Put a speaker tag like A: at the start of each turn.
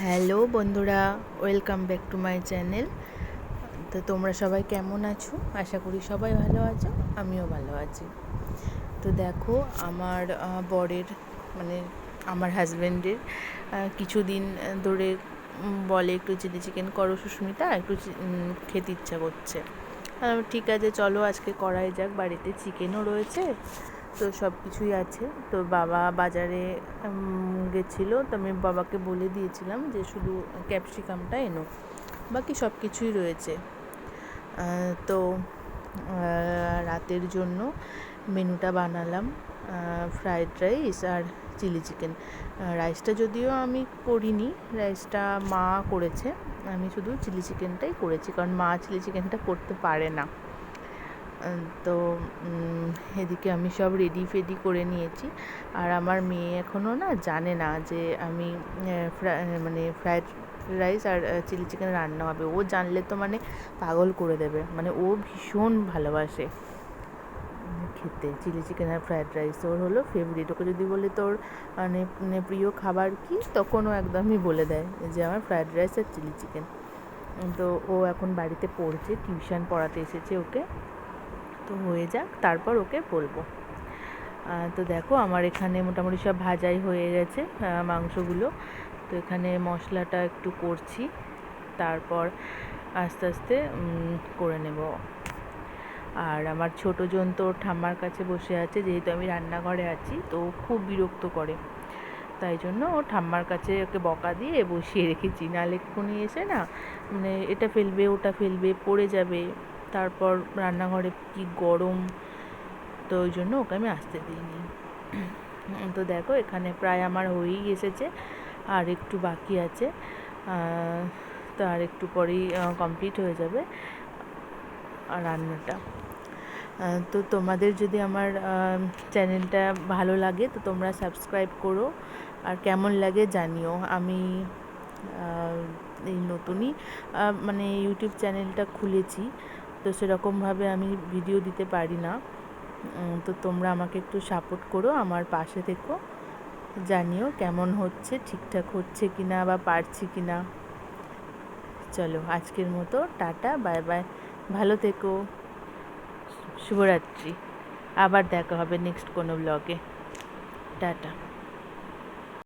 A: Hello বন্ধুরা, welcome back to my channel. তো তোমরা সবাই কেমন আছো? আশা করি সবাই ভালো আছো, আমিও ভালো আছি। তো দেখো, আমার বরের মানে আমার হাজব্যান্ডের কিছুদিন ধরে বলে একটু চিলি চিকেন করো সুস্মিতা, একটু খেতে ইচ্ছা করছে। ঠিক আছে, চলো আজকে করাই যাক, বাড়িতে চিকেনও রয়েছে তো সব কিছুই আছে। তো বাবা বাজারে গেছিল। তো আমি বাবাকে বলে দিয়েছিলাম যে শুধু ক্যাপসিকামটা এনো, বাকি সব কিছুই রয়েছে তো রাতের জন্য মেনুটা বানালাম ফ্রায়েড রাইস আর চিলি চিকেন। রাইসটা যদিও আমি করিনি, রাইসটা মা করেছে। আমি শুধু চিলি চিকেনটাই করেছি, কারণ মা চিলি চিকেনটা করতে পারে না। তো এদিকে আমি সব রেডি ফেডি করে নিয়েছি। আর আমার মেয়ে এখনও না জানে না যে আমি মানে ফ্রায়েড রাইস আর চিলি চিকেন রান্না হবে। ও জানলে তো মানে পাগল করে দেবে। মানে ও ভীষণ ভালোবাসে। খেতে চিলি চিকেন আর ফ্রায়েড রাইস ওর হলো ফেভারিট ওকে যদি বলে তোর মানে মানে প্রিয় খাবার কি তখন ও একদমই বলে দেয় যে আমার ফ্রায়েড রাইস আর চিলি চিকেন তো ও এখন বাড়িতে পড়ছে টিউশন পড়াতে এসেছে ওকে। তো হয়ে যাক, তারপর ওকে বলব। তো দেখো আমার এখানে মোটামুটি সব ভাজাই হয়ে গেছে মাংসগুলো। তো এখানে মশলাটা একটু করছি, তারপর আস্তে আস্তে করে নেব। আর আমার ছোটো জন তো ঠাম্মার কাছে বসে আছে, যেহেতু আমি রান্নাঘরে আছি, তো খুব বিরক্ত করে। তাই জন্য ও ঠাম্মার কাছে ওকে বকা দিয়ে বসিয়ে রেখেছি। নাহলে এক্ষুনি এসে না মানে এটা ফেলবে, ওটা ফেলবে, পড়ে যাবে। তারপর রান্নাঘরে কি গরম, তো ওই জন্য ওকে আমি আসতে দিইনি। তো দেখো, এখানে প্রায় আমার হয়েই এসেছে, আর একটু বাকি আছে তো আর একটু পরেই কমপ্লিট হয়ে যাবে রান্নাটা। তো তোমাদের যদি আমার চ্যানেলটা ভালো লাগে, তো তোমরা সাবস্ক্রাইব করো, আর কেমন লাগে জানিও। আমি এই নতুনই মানে ইউটিউব চ্যানেলটা খুলেছি তো সেরকমভাবে আমি ভিডিও দিতে পারি না। তো তোমরা আমাকে একটু সাপোর্ট করো, আমার পাশে থেকো। জানিও কেমন হচ্ছে, ঠিকঠাক হচ্ছে কি না বা পারছি কি না চলো, আজকের মতো টাটা বাই বাই ভালো থেকো। শুভরাত্রি। আবার দেখা হবে নেক্সট কোনো ব্লগে টাটা।